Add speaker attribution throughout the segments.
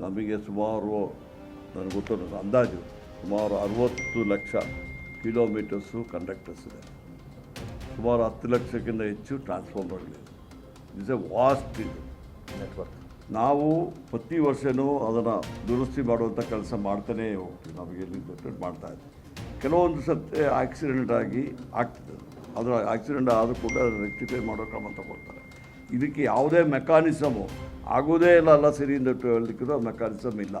Speaker 1: ನಮಗೆ ಸುಮಾರು ನನಗೆ ಗೊತ್ತಿರೋ ಅಂದಾಜು ಸುಮಾರು ಅರವತ್ತು ಲಕ್ಷ ಕಿಲೋಮೀಟರ್ಸು ಕಂಡಕ್ಟರ್ಸ್ ಇದೆ. ಸುಮಾರು ಹತ್ತು ಲಕ್ಷಕ್ಕಿಂತ ಹೆಚ್ಚು ಟ್ರಾನ್ಸ್ಫಾರ್ಮರ್ಗಳಿದೆ. ಇಸ್ ಎ ವಾಸ್ಟ್ ಇದು.
Speaker 2: ನೆಟ್ವರ್ಕ್
Speaker 1: ನಾವು ಪ್ರತಿ ವರ್ಷವೂ ಅದನ್ನು ದುರಸ್ತಿ ಮಾಡುವಂಥ ಕೆಲಸ ಮಾಡ್ತಾನೇ ಹೋಗ್ತೀವಿ. ನಮಗೆ ಗೊತ್ತು ಮಾಡ್ತಾ ಇದ್ದೀವಿ ಕೆಲವೊಂದು ಸತ್ತೆ ಆಕ್ಸಿಡೆಂಟ್ ಆಗಿ ಆಗ್ತದೆ. ಅದರ ಆಕ್ಸಿಡೆಂಟ್ ಆದರೂ ಕೂಡ ಅದನ್ನು ರೆಕ್ಟಿಫೈ ಮಾಡೋ ಕ್ರಮ ತಗೊಳ್ತಾರೆ. ಇದಕ್ಕೆ ಯಾವುದೇ ಮೆಕ್ಯಾನಿಸಮು ಆಗೋದೇ ಇಲ್ಲ ಅಲ್ಲ ಸರಿ ಅಂತ ಅದನ್ನ ಕಲಿಸಮ್ ಇಲ್ಲ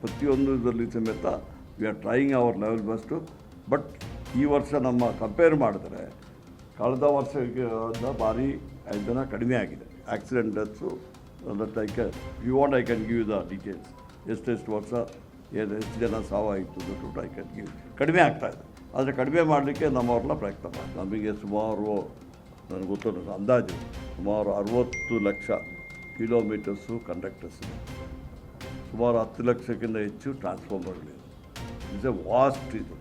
Speaker 1: ಪ್ರತಿಯೊಂದು ಇದರಲ್ಲಿ ಸಮೇತ we are trying our level best but ಈ ವರ್ಷ ನಮ್ಮ ಕಂಪೇರ್ ಮಾಡಿದ್ರೆ ಕಳೆದ ವರ್ಷದ ಭಾರಿ ಜನ ಕಡಿಮೆ ಆಗಿದೆ. Accident deaths that I can you want I can give the details ಎಷ್ಟೆಷ್ಟು ವರ್ಷ ಏನು ಎಷ್ಟು ಜನ ಸಾವಾಯಿತು ದುಡ್ಡು ಐ ಕ್ಯಾನ್ ಗಿವ್ ಕಡಿಮೆ ಆಗ್ತಾ ಇದೆ. ಆದರೆ ಕಡಿಮೆ ಮಾಡಲಿಕ್ಕೆ ನಮ್ಮವ್ರನ್ನ ಪ್ರಯತ್ನ ಮಾಡಿ. ನಮಗೆ ಸುಮಾರು, ನನಗೆ ಗೊತ್ತು, ಅಂದಾಜು ಸುಮಾರು ಅರವತ್ತು ಲಕ್ಷ ಕಿಲೋಮೀಟರ್ಸು ಕಂಡಕ್ಟರ್ಸು ಸುಮಾರು ಹತ್ತು ಲಕ್ಷಕ್ಕಿಂತ ಹೆಚ್ಚು ಟ್ರಾನ್ಸ್ಫಾರ್ಮರ್ಗಳಿದೆ ಇಸ್ ಎ ವಾಸ್ಟ್ ಇದು.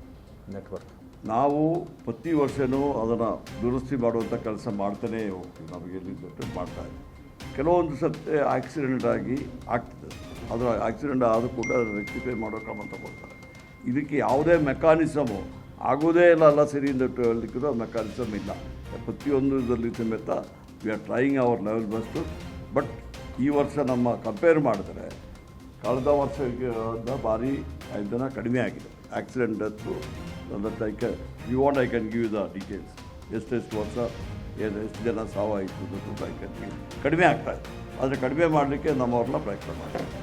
Speaker 2: ನೆಟ್ವರ್ಕ್
Speaker 1: ನಾವು ಪ್ರತಿ ವರ್ಷವೂ ಅದನ್ನು ದುರಸ್ತಿ ಮಾಡುವಂಥ ಕೆಲಸ ಮಾಡ್ತಾನೇ ಹೋಗ್ತೀವಿ. ನಮಗೆ ಎಲ್ಲಿ ಮಾಡ್ತಾ ಇದ್ದೀವಿ ಕೆಲವೊಂದು ಸತ್ತೆ ಆಕ್ಸಿಡೆಂಟ್ ಆಗಿ ಆಗ್ತದೆ. ಅದರ ಆಕ್ಸಿಡೆಂಟ್ ಆದರೂ ಕೂಡ ಅದನ್ನು ರೆಕ್ಟಿಫೈ ಮಾಡೋ ಕ್ರಮ ತಗೊಳ್ತಾರೆ. ಇದಕ್ಕೆ ಯಾವುದೇ ಮೆಕ್ಯಾನಿಸಮು ಆಗೋದೇ ಇಲ್ಲ ಅಲ್ಲ ಸರಿ ಅಂತ ಹೇಳಲಿಕ್ಕಿರೋ ಮೆಕ್ಯಾನಿಸಮ್ ಇಲ್ಲ ಪ್ರತಿಯೊಂದು ಇದರಲ್ಲಿ ಸಮೇತ we are trying our level best but ಈ ವರ್ಷ ನಮ್ಮ ಕಂಪೇರ್ ಮಾಡಿದ್ರೆ ಕಳೆದ ವರ್ಷದ ಭಾರಿ ಇದನ್ನು ಕಡಿಮೆ ಆಗಿದೆ. Accident death that I can you want I can give the details ಎಷ್ಟೆಷ್ಟು ವರ್ಷ, ಏನು ಎಷ್ಟು ಜನ ಸಾವಾಯಿತು ಅಂತ ಐ ಕ್ಯಾನ್ ಗಿವ್ ಕಡಿಮೆ ಇದೆ. ಆದರೆ ಕಡಿಮೆ ಮಾಡಲಿಕ್ಕೆ ನಮ್ಮವ್ರನ್ನ ಪ್ರಯತ್ನ ಮಾಡ್ತಾರೆ.